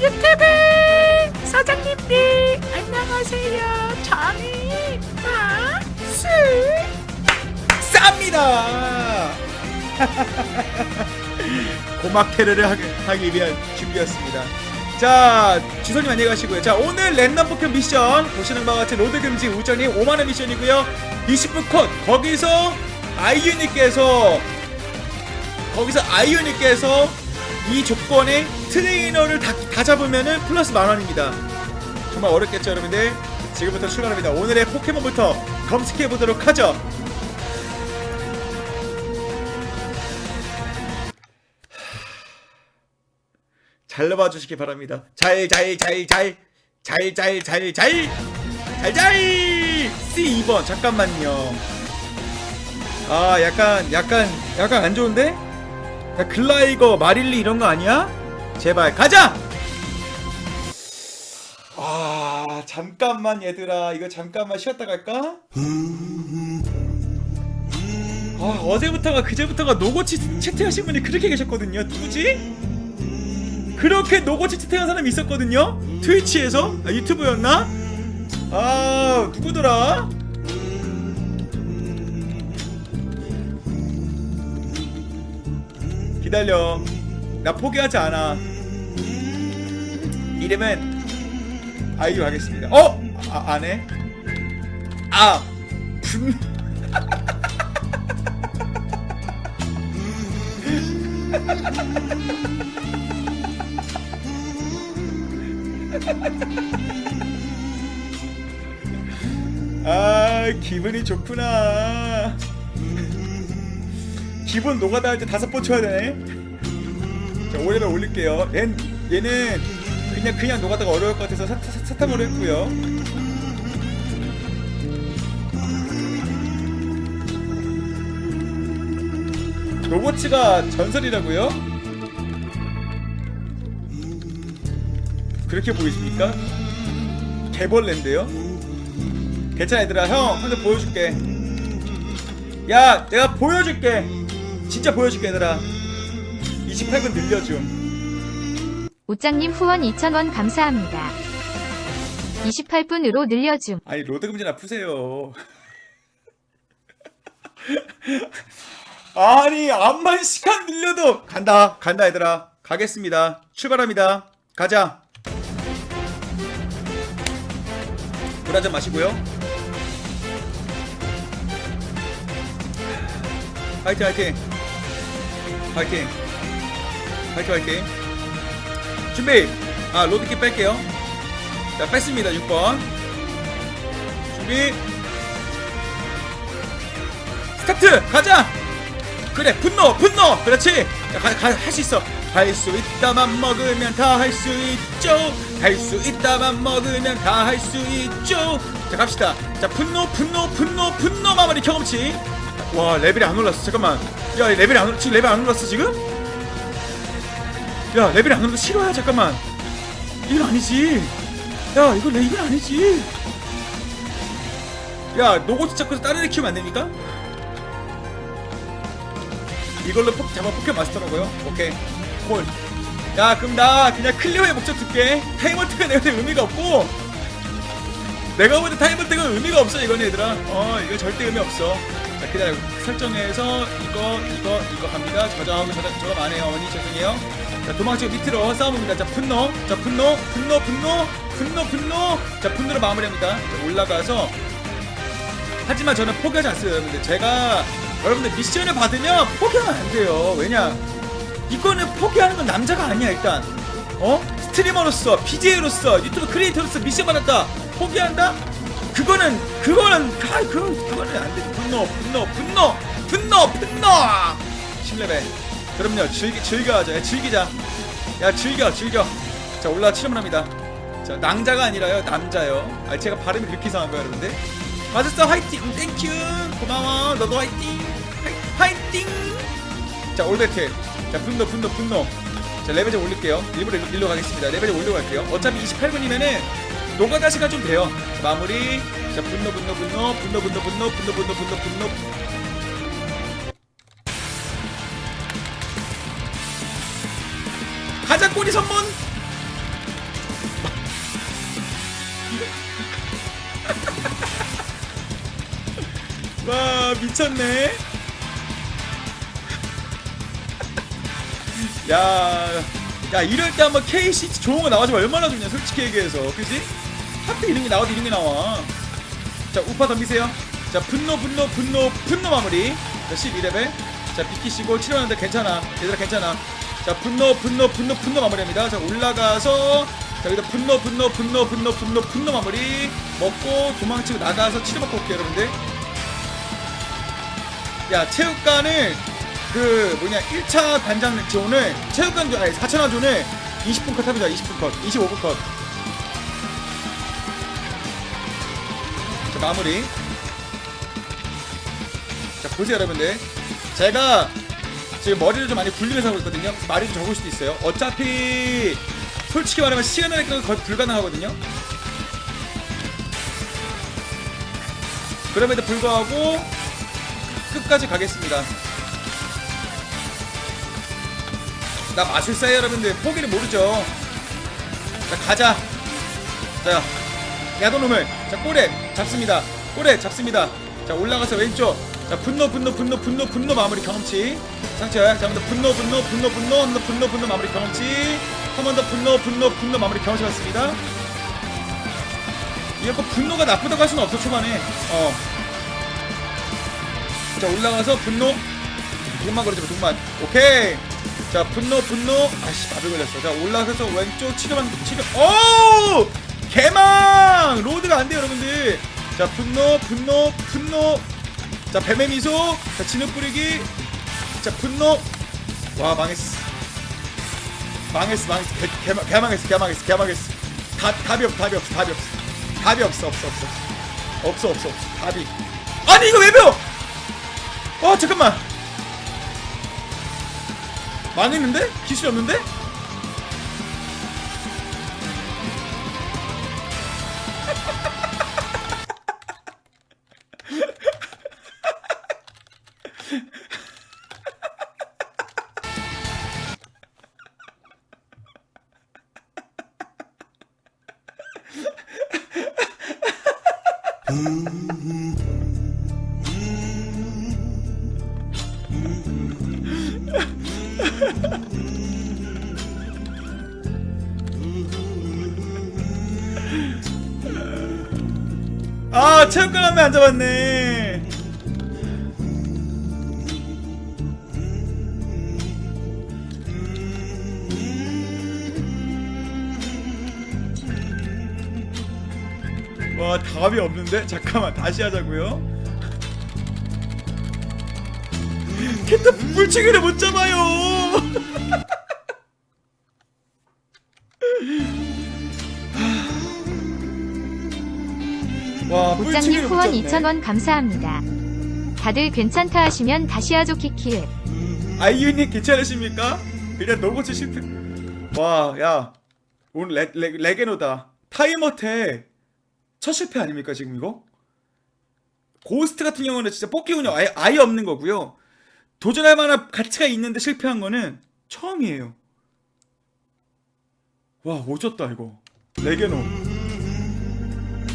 유튜브 사장님들 안녕하세요. 저는 마스 쌉니다. 고막 테러를 하기, 하기 위한 준비였습니다. 자, 주선님 안녕히 가시고요. 자, 오늘 랜덤 포켓 미션 보시는 바와 같이 로드 금지 우전이 5만원 미션이고요. 20분 컷 거기서 아이유님께서 거기서 아이유님께서 이 조건에 트레이너를 다, 다 잡으면은 플러스 만 원입니다. 정말 어렵겠죠, 여러분들? 지금부터 출발합니다. 오늘의 포켓몬부터 검색해 보도록 하죠. 잘 넣어 주시기 바랍니다. 잘 잘 잘 잘 잘 잘 잘 잘 잘 잘 C 2번 잠깐만요. 아 약간 약간 약간 안 좋은데? 야, 글라이거 마릴리 이런 거 아니야? 제발 가자. 아 잠깐만 얘들아 이거 잠깐만 쉬었다 갈까? 아 어제부터가 그제부터가 노고치 채팅하신 분이 그렇게 계셨거든요. 누구지? 그렇게 노고치 채팅한 사람이 있었거든요. 트위치에서 아, 유튜브였나? 아 누구더라? 기다려. 나 포기하지 않아. 이름은 아이유 하겠습니다. 어? 아, 안 해? 아, 분. 아, 기분이 좋구나. 기분 노가다 할 때 다섯 번 쳐야 되네. 자, 올려면 올릴게요. 얘, 얘는 그냥 그냥 노가다가 어려울 것 같아서 사, 사, 사탕으로 했고요. 로봇츠가 전설이라고요? 그렇게 보이십니까? 개벌레인데요? 괜찮아 얘들아 형 한번 보여줄게 야 내가 보여줄게 진짜 보여줄게 얘들아. 28분 늘려줌 우짱님 후원 2,000원 감사합니다. 28분으로 늘려줌. 아니 로드 금지 나쁘세요. 아니 암만 시간 늘려도 간다 간다 얘들아. 가겠습니다. 출발합니다. 가자. 물 한 잔 마시고요. 화이팅 화이팅 화이팅. 화이팅 화이팅. 준비. 아 로드킥 뺄게요. 자 뺐습니다 6번. 준비. 스타트! 가자! 그래 분노 분노! 그렇지. 할 수 있어. 할 수 있다만 먹으면 다 할 수 있죠. 할 수 있다만 먹으면 다 할 수 있죠. 자 갑시다. 자 분노 분노 분노 분노 마무리 경험치 와 레벨이 안 올랐어. 잠깐만. 야 레벨이 안 올랐어 지금 레벨 안 올랐어 지금? 야 레벨이 안 올랐어 싫어야 잠깐만. 이건 아니지. 야 이거 레 이건 아니지. 야 노고치 잡고서 다른 애 키우면 안 됩니까? 이걸로 폭 잡아 포켓 마스터라고요? 오케이. 콜. 야 그럼 나 그냥 클리어의 목적 듣게. 타이머트가 내가 의미가 없고. 내가 볼 때 타이머트가 의미가 없어 이건 얘들아. 어 이거 절대 의미 없어 자 기다려. 설정에서 이거 이거 이거 갑니다. 저장하고 저장 저거 안 해요 어머니. 죄송해요. 자 도망치고 밑으로 싸움입니다. 자 분노. 자 분노 분노 분노 분노 분노. 자 분노로 마무리합니다. 자 올라가서. 하지만 저는 포기하지 않습니다 제가 여러분들 미션을 받으면 포기하면 안 돼요. 왜냐? 이거는 포기하는 건 남자가 아니야 일단. 어? 스트리머로서 BJ로서 유튜브 크리에이터로서 미션 받았다. 포기한다? 그거는 그거는 아 그건 그거는 안 돼. 분노 분노 분노 분노 분노! 10레벨. 그럼요. 즐기 즐겨하자. 야, 즐기자. 야 즐겨 즐겨. 자 올라 치료만 합니다. 자 낭자가 아니라요. 남자요. 아 제가 발음이 그렇게 이상한 거야 여러분들. 맞았어. 화이팅! 음, 땡큐. 고마워. 너도 화이팅. 화이, 화이팅! 자 올베트. 자 분노 분노 분노. 자 레벨 좀 올릴게요. 일부러 일로 가겠습니다. 레벨 좀 올려갈게요. 어차피 28분이면은 노가다 시간 좀 돼요. 마무리. 자, 분노, 분노, 분노, 분노, 분노, 분노, 분노, 분노, 분노, 분노. 가자, 꼬리 선문! 와, 미쳤네. 야. 야 이럴 때 한번 KCT 좋은 거 나와주면 얼마나 좋냐 솔직히 얘기해서. 그지? 하필 이런 게 나와도 이런 게 나와. 자 우파 덤비세요. 자 분노 분노 분노 분노 마무리. 자 12레벨. 자 비키시고 치료하는데 괜찮아. 얘들아 괜찮아. 자 분노 분노 분노 분노 마무리합니다. 자 올라가서 자 여기다 분노 분노 분노 분노 분노 분노 마무리. 먹고 도망치고 나가서 치료받고 올게요 여러분들. 야 체육관을 그 뭐냐 1차 단장 존을 체육관 존 아니 4천원 존을 20분 컷 합니다. 20분 컷. 25분 컷 자 마무리. 자 보세요 여러분들. 제가 지금 머리를 좀 많이 굴리면서 하고 있거든요. 말이 좀 적을 수도 있어요. 어차피 솔직히 말하면 시간 안에 건 거의 불가능하거든요. 그럼에도 불구하고 끝까지 가겠습니다 나 마술사예요 여러분들 포기를 모르죠. 자 가자. 자 야도놈을. 자 꼬레 잡습니다. 꼬레 잡습니다. 자 올라가서 왼쪽. 자 분노 분노 분노 분노 분노 마무리 경험치. 상처 자 한번 더 분노 분노 분노 분노 분노 분노 분노 마무리 경험치. 한 번 더 분노 분노 분노 마무리 경험치 받습니다. 이거 뭐 분노가 나쁘다고 할 수는 없어 초반에. 어. 자 올라가서 분노. 돈만 걸어주면 돈만 오케이 자 분노 분노. 아씨 마비 걸렸어. 자 올라가서 왼쪽 치료만 치료 오! 개망! 로드가 안 돼요 여러분들. 자 분노 분노 분노. 자 뱀의 미소. 자 진흙 뿌리기. 자 분노. 와 망했어. 망했어 망했어. 개, 개, 개망했어 개 망했어 개 망했어. 다, 답이 없어 답이 없어 답이 없어. 답이 없어 없어 없어. 없어 없어 없어. 답이. 아니 이거 왜 배워? 어 잠깐만 망했는데? 기술이 없는데? 아 체육관 안 잡았네. 와 답이 없는데? 잠깐만 다시 하자고요 캣터 불치기를 못 잡아요 와 뿔치기를 못 후원 잡네. 2,000원 감사합니다. 다들 괜찮다 하시면 다시 하죠 키키. 아이유님 괜찮으십니까? 그냥 노고치 실패. 와, 야, 오늘 레, 레, 레게노다. 타이머테 첫 실패 아닙니까 지금 이거? 고스트 같은 경우는 진짜 뽑기 운영 아예, 아예 없는 거고요. 도전할 만한 가치가 있는데 실패한 거는 처음이에요. 와, 오졌다 이거. 레게노.